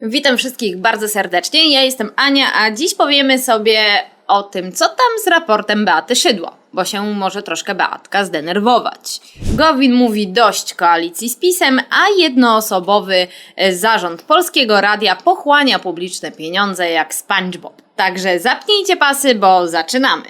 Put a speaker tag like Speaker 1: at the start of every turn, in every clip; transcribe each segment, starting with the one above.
Speaker 1: Witam wszystkich bardzo serdecznie. Ja jestem Ania, a dziś powiemy sobie o tym, co tam z raportem Beaty Szydło, bo się może troszkę Beatka zdenerwować. Gowin mówi dość koalicji z PiSem, a jednoosobowy e, zarząd Polskiego Radia pochłania publiczne pieniądze jak SpongeBob. Także zapnijcie pasy, bo zaczynamy.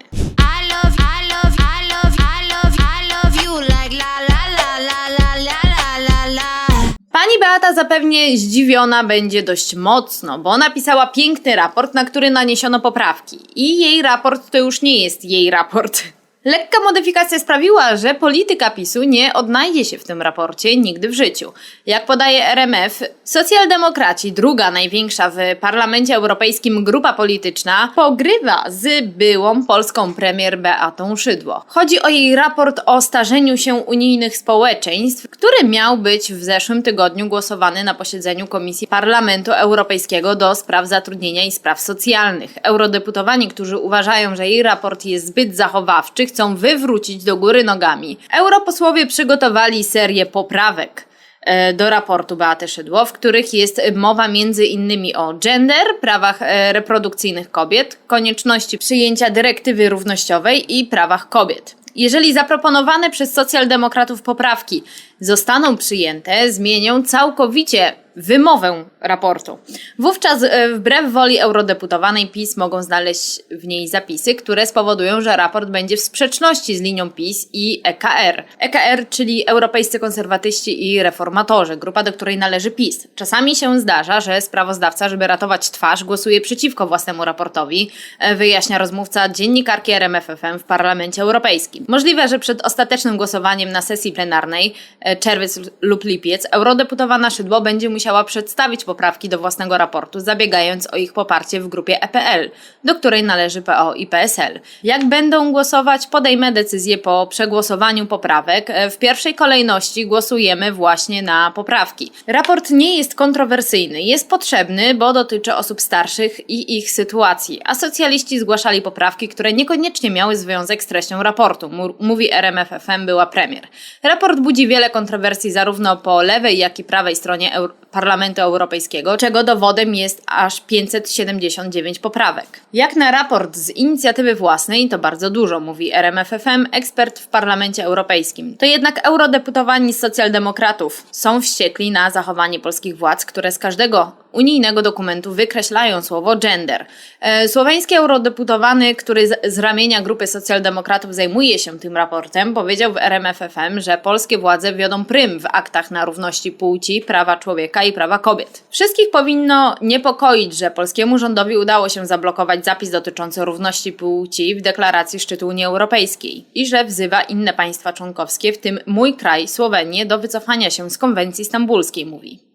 Speaker 1: Beata zapewnie zdziwiona będzie dość mocno, bo napisała piękny raport, na który naniesiono poprawki. I jej raport to już nie jest jej raport. Lekka modyfikacja sprawiła, że polityka PiSu nie odnajdzie się w tym raporcie nigdy w życiu. Jak podaje RMF, socjaldemokraci, druga największa w Parlamencie Europejskim grupa polityczna, pogrywa z byłą polską premier Beatą Szydło. Chodzi o jej raport o starzeniu się unijnych społeczeństw, który miał być w zeszłym tygodniu głosowany na posiedzeniu Komisji Parlamentu Europejskiego do spraw zatrudnienia i spraw socjalnych. Eurodeputowani, którzy uważają, że jej raport jest zbyt zachowawczy, chcą wywrócić do góry nogami. Europosłowie przygotowali serię poprawek e, do raportu Beaty Szydło, w których jest mowa między innymi o gender, prawach e, reprodukcyjnych kobiet, konieczności przyjęcia dyrektywy równościowej i prawach kobiet. Jeżeli zaproponowane przez socjaldemokratów poprawki zostaną przyjęte, zmienią całkowicie wymowę raportu. Wówczas e, wbrew woli eurodeputowanej PiS mogą znaleźć w niej zapisy, które spowodują, że raport będzie w sprzeczności z linią PiS i EKR. EKR, czyli Europejscy Konserwatyści i Reformatorzy, grupa, do której należy PiS. Czasami się zdarza, że sprawozdawca, żeby ratować twarz, głosuje przeciwko własnemu raportowi, e, wyjaśnia rozmówca dziennikarki RMFFM w Parlamencie Europejskim. Możliwe, że przed ostatecznym głosowaniem na sesji plenarnej, e, czerwiec lub lipiec, eurodeputowana Szydło będzie musiała przedstawić poprawki do własnego raportu, zabiegając o ich poparcie w grupie EPL, do której należy PO i PSL. Jak będą głosować, podejmę decyzję po przegłosowaniu poprawek. W pierwszej kolejności głosujemy właśnie na poprawki. Raport nie jest kontrowersyjny, jest potrzebny, bo dotyczy osób starszych i ich sytuacji, a socjaliści zgłaszali poprawki, które niekoniecznie miały związek z treścią raportu, mówi RMFFM była premier. Raport budzi wiele kontrowersji zarówno po lewej, jak i prawej stronie Eur- Parlamentu Europejskiego, czego dowodem jest aż 579 poprawek. Jak na raport z inicjatywy własnej, to bardzo dużo, mówi RMFFM, ekspert w Parlamencie Europejskim. To jednak eurodeputowani z socjaldemokratów są wściekli na zachowanie polskich władz, które z każdego unijnego dokumentu wykreślają słowo gender. E, Słoweński eurodeputowany, który z, ramienia grupy socjaldemokratów zajmuje się tym raportem, powiedział w RMFFM, że polskie władze wiodą prym w aktach na równości płci, prawa człowieka i prawa kobiet. Wszystkich powinno niepokoić, że polskiemu rządowi udało się zablokować zapis dotyczący równości płci w deklaracji szczytu Unii Europejskiej i że wzywa inne państwa członkowskie, w tym mój kraj, Słowenię, do wycofania się z konwencji stambulskiej, mówi.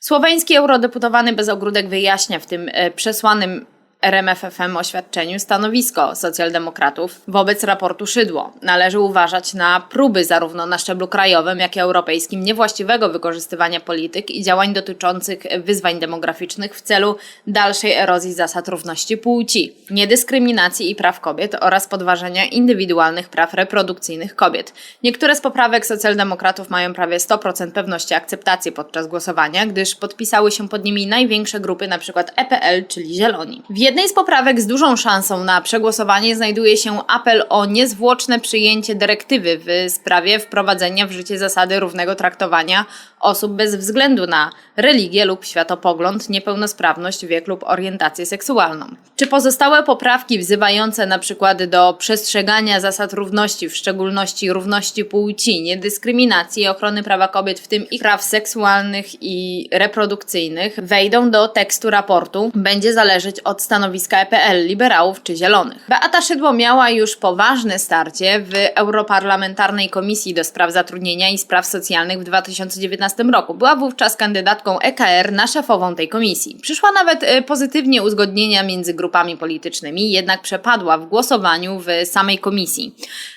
Speaker 1: Słoweński eurodeputowany bez ogródek wyjaśnia w tym e, przesłanym RMFFM oświadczeniu stanowisko socjaldemokratów wobec raportu Szydło. Należy uważać na próby zarówno na szczeblu krajowym, jak i europejskim niewłaściwego wykorzystywania polityk i działań dotyczących wyzwań demograficznych w celu dalszej erozji zasad równości płci, niedyskryminacji i praw kobiet oraz podważenia indywidualnych praw reprodukcyjnych kobiet. Niektóre z poprawek socjaldemokratów mają prawie 100% pewności akceptacji podczas głosowania, gdyż podpisały się pod nimi największe grupy, np. EPL, czyli Zieloni. Jednej z poprawek z dużą szansą na przegłosowanie znajduje się apel o niezwłoczne przyjęcie dyrektywy w sprawie wprowadzenia w życie zasady równego traktowania osób bez względu na religię lub światopogląd, niepełnosprawność, wiek lub orientację seksualną. Czy pozostałe poprawki wzywające przykład do przestrzegania zasad równości, w szczególności równości płci, niedyskryminacji i ochrony prawa kobiet, w tym ich praw seksualnych i reprodukcyjnych, wejdą do tekstu raportu, będzie zależeć od stanowiska EPL, liberałów czy zielonych. Beata Szydło miała już poważne starcie w Europarlamentarnej Komisji do Spraw Zatrudnienia i Spraw Socjalnych w 2019 roku. Była wówczas kandydatką EKR na szefową tej komisji. Przyszła nawet e, pozytywnie uzgodnienia między grupami politycznymi, jednak przepadła w głosowaniu w samej komisji.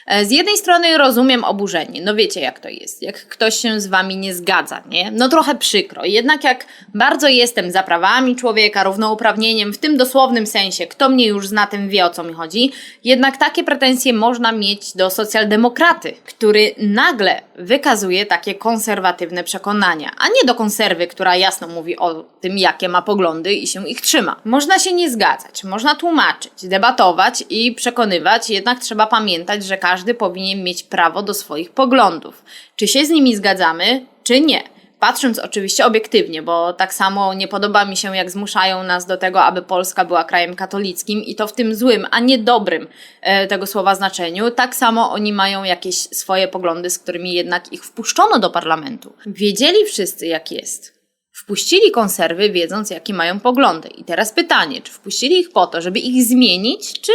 Speaker 1: E, Z jednej strony rozumiem oburzenie, no wiecie jak to jest, jak ktoś się z wami nie zgadza, nie? No trochę przykro, jednak jak bardzo jestem za prawami człowieka, równouprawnieniem, w tym dosłownie dosłownym sensie, kto mnie już zna, ten wie o co mi chodzi. Jednak takie pretensje można mieć do socjaldemokraty, który nagle wykazuje takie konserwatywne przekonania, a nie do konserwy, która jasno mówi o tym, jakie ma poglądy i się ich trzyma. Można się nie zgadzać, można tłumaczyć, debatować i przekonywać, jednak trzeba pamiętać, że każdy powinien mieć prawo do swoich poglądów. Czy się z nimi zgadzamy, czy nie. Patrząc oczywiście obiektywnie, bo tak samo nie podoba mi się, jak zmuszają nas do tego, aby Polska była krajem katolickim i to w tym złym, a nie dobrym e, tego słowa znaczeniu. Tak samo oni mają jakieś swoje poglądy, z którymi jednak ich wpuszczono do parlamentu. Wiedzieli wszyscy, jak jest. Wpuścili konserwy, wiedząc, jakie mają poglądy. I teraz pytanie, czy wpuścili ich po to, żeby ich zmienić, czy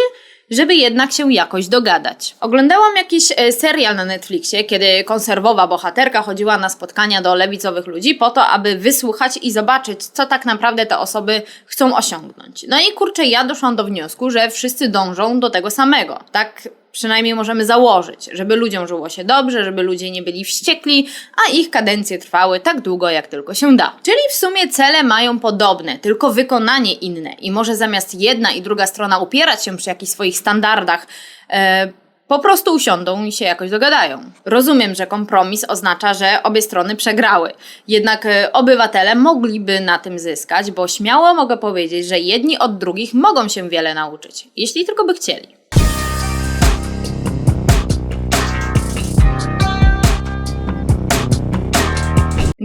Speaker 1: żeby jednak się jakoś dogadać. Oglądałam jakiś e, serial na Netflixie, kiedy konserwowa bohaterka chodziła na spotkania do lewicowych ludzi po to, aby wysłuchać i zobaczyć, co tak naprawdę te osoby chcą osiągnąć. No i kurczę, ja doszłam do wniosku, że wszyscy dążą do tego samego. Tak przynajmniej możemy założyć, żeby ludziom żyło się dobrze, żeby ludzie nie byli wściekli, a ich kadencje trwały tak długo, jak tylko się da. Czyli w sumie cele mają podobne, tylko wykonanie inne. I może zamiast jedna i druga strona upierać się przy jakichś swoich standardach, e, po prostu usiądą i się jakoś dogadają. Rozumiem, że kompromis oznacza, że obie strony przegrały. Jednak e, obywatele mogliby na tym zyskać, bo śmiało mogę powiedzieć, że jedni od drugich mogą się wiele nauczyć, jeśli tylko by chcieli.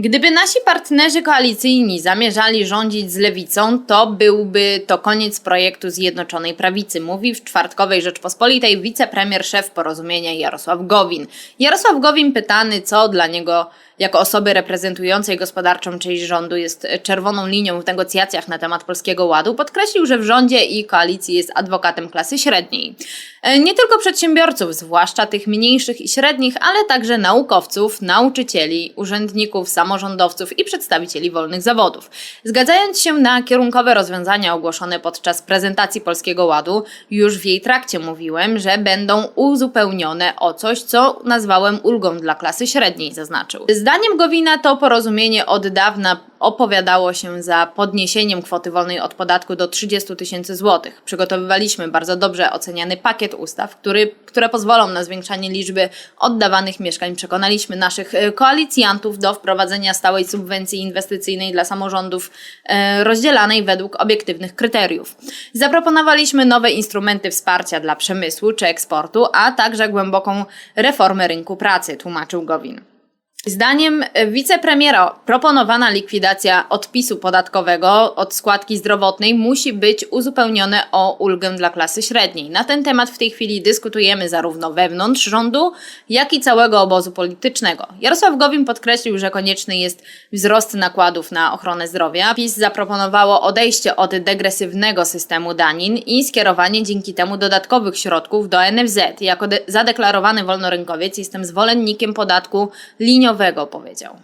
Speaker 1: Gdyby nasi partnerzy koalicyjni zamierzali rządzić z lewicą, to byłby to koniec projektu Zjednoczonej Prawicy, mówi w czwartkowej Rzeczpospolitej wicepremier szef porozumienia Jarosław Gowin. Jarosław Gowin pytany, co dla niego jako osoby reprezentującej gospodarczą część rządu jest czerwoną linią w negocjacjach na temat Polskiego Ładu, podkreślił, że w rządzie i koalicji jest adwokatem klasy średniej. E, Nie tylko przedsiębiorców, zwłaszcza tych mniejszych i średnich, ale także naukowców, nauczycieli, urzędników, samorządowców i przedstawicieli wolnych zawodów. Zgadzając się na kierunkowe rozwiązania ogłoszone podczas prezentacji Polskiego Ładu, już w jej trakcie mówiłem, że będą uzupełnione o coś, co nazwałem ulgą dla klasy średniej, zaznaczył. Zdaniem Gowina to porozumienie od dawna opowiadało się za podniesieniem kwoty wolnej od podatku do 30 tysięcy złotych. Przygotowywaliśmy bardzo dobrze oceniany pakiet ustaw, który, które pozwolą na zwiększanie liczby oddawanych mieszkań. Przekonaliśmy naszych e, koalicjantów do wprowadzenia stałej subwencji inwestycyjnej dla samorządów e, rozdzielanej według obiektywnych kryteriów. Zaproponowaliśmy nowe instrumenty wsparcia dla przemysłu czy eksportu, a także głęboką reformę rynku pracy, tłumaczył Gowin. Zdaniem wicepremiera proponowana likwidacja odpisu podatkowego od składki zdrowotnej musi być uzupełnione o ulgę dla klasy średniej. Na ten temat w tej chwili dyskutujemy zarówno wewnątrz rządu, jak i całego obozu politycznego. Jarosław Gowin podkreślił, że konieczny jest wzrost nakładów na ochronę zdrowia. PiS zaproponowało odejście od degresywnego systemu danin i skierowanie dzięki temu dodatkowych środków do NFZ. Jako de- zadeklarowany wolnorynkowiec jestem zwolennikiem podatku liniowego, powiedział.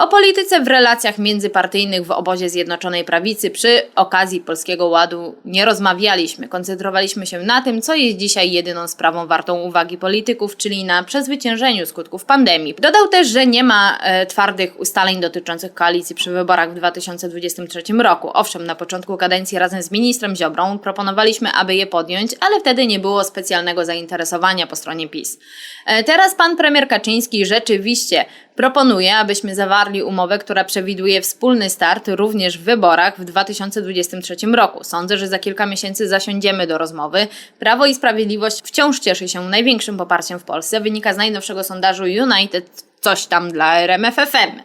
Speaker 1: O polityce w relacjach międzypartyjnych w obozie Zjednoczonej Prawicy przy okazji Polskiego Ładu nie rozmawialiśmy. Koncentrowaliśmy się na tym, co jest dzisiaj jedyną sprawą wartą uwagi polityków, czyli na przezwyciężeniu skutków pandemii. Dodał też, że nie ma e, twardych ustaleń dotyczących koalicji przy wyborach w 2023 roku. Owszem, na początku kadencji razem z ministrem Ziobrą proponowaliśmy, aby je podjąć, ale wtedy nie było specjalnego zainteresowania po stronie PiS. E, Teraz pan premier Kaczyński rzeczywiście proponuje, abyśmy zawarli umowę, która przewiduje wspólny start również w wyborach w 2023 roku. Sądzę, że za kilka miesięcy zasiądziemy do rozmowy. Prawo i Sprawiedliwość wciąż cieszy się największym poparciem w Polsce, wynika z najnowszego sondażu United coś tam dla RMFFM.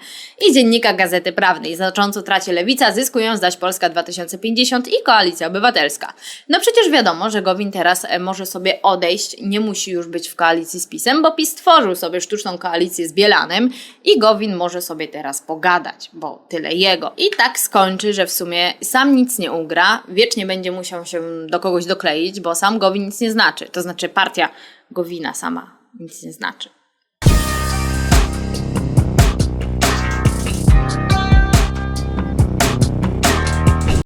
Speaker 1: I dziennika Gazety Prawnej. Znacząco traci Lewica, zyskują zaś Polska 2050 i Koalicja Obywatelska. No przecież wiadomo, że Gowin teraz e, może sobie odejść, nie musi już być w koalicji z PiSem, bo PiS stworzył sobie sztuczną koalicję z Bielanem i Gowin może sobie teraz pogadać, bo tyle jego. I tak skończy, że w sumie sam nic nie ugra, wiecznie będzie musiał się do kogoś dokleić, bo sam Gowin nic nie znaczy. To znaczy partia Gowina sama nic nie znaczy.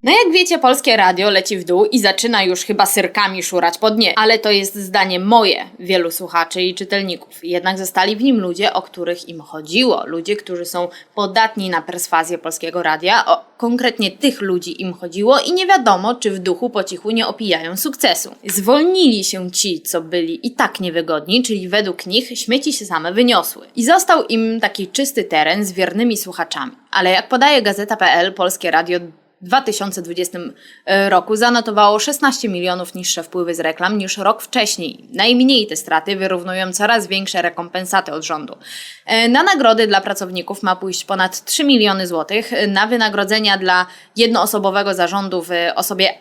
Speaker 1: No jak wiecie, polskie radio leci w dół i zaczyna już chyba syrkami szurać po dnie. Ale to jest zdanie moje, wielu słuchaczy i czytelników. Jednak zostali w nim ludzie, o których im chodziło. Ludzie, którzy są podatni na perswazję polskiego radia. O konkretnie tych ludzi im chodziło i nie wiadomo, czy w duchu po cichu nie opijają sukcesu. Zwolnili się ci, co byli i tak niewygodni, czyli według nich śmieci się same wyniosły. I został im taki czysty teren z wiernymi słuchaczami. Ale jak podaje Gazeta.pl, Polskie Radio 2020 roku zanotowało 16 milionów niższe wpływy z reklam niż rok wcześniej. Najmniej te straty wyrównują coraz większe rekompensaty od rządu. E, Na nagrody dla pracowników ma pójść ponad 3 miliony złotych, na wynagrodzenia dla jednoosobowego zarządu w osobie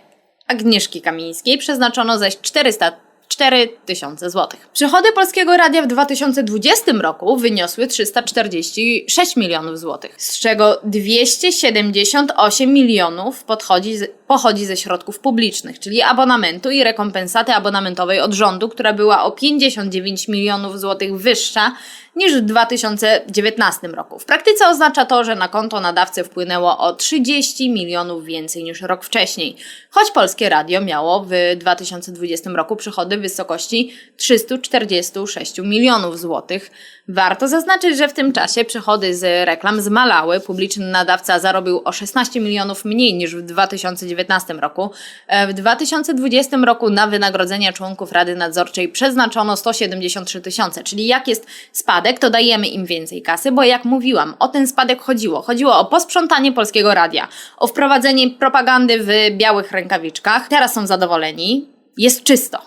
Speaker 1: Agnieszki Kamińskiej przeznaczono zaś 400 4 tysiące złotych. Przychody Polskiego Radia w 2020 roku wyniosły 346 milionów złotych, z czego 278 milionów podchodzi z, pochodzi ze środków publicznych, czyli abonamentu i rekompensaty abonamentowej od rządu, która była o 59 milionów złotych wyższa niż w 2019 roku. W praktyce oznacza to, że na konto nadawcy wpłynęło o 30 milionów więcej niż rok wcześniej, choć Polskie Radio miało w 2020 roku przychody w wysokości 346 milionów złotych. Warto zaznaczyć, że w tym czasie przychody z reklam zmalały. Publiczny nadawca zarobił o 16 milionów mniej niż w 2019 roku. W 2020 roku na wynagrodzenia członków Rady Nadzorczej przeznaczono 173 tysiące, czyli jak jest spadek, to dajemy im więcej kasy, bo jak mówiłam, o ten spadek chodziło. Chodziło o posprzątanie polskiego radia, o wprowadzenie propagandy w białych rękawiczkach. Teraz są zadowoleni, jest czysto.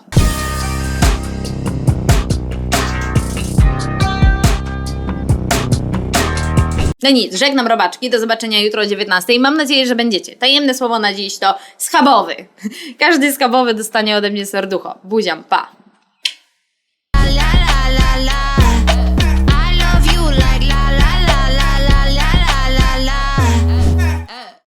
Speaker 1: No nic, żegnam robaczki, do zobaczenia jutro o 19. Mam nadzieję, że będziecie. Tajemne słowo na dziś to schabowy. Każdy schabowy dostanie ode mnie serducho. Buziam, pa!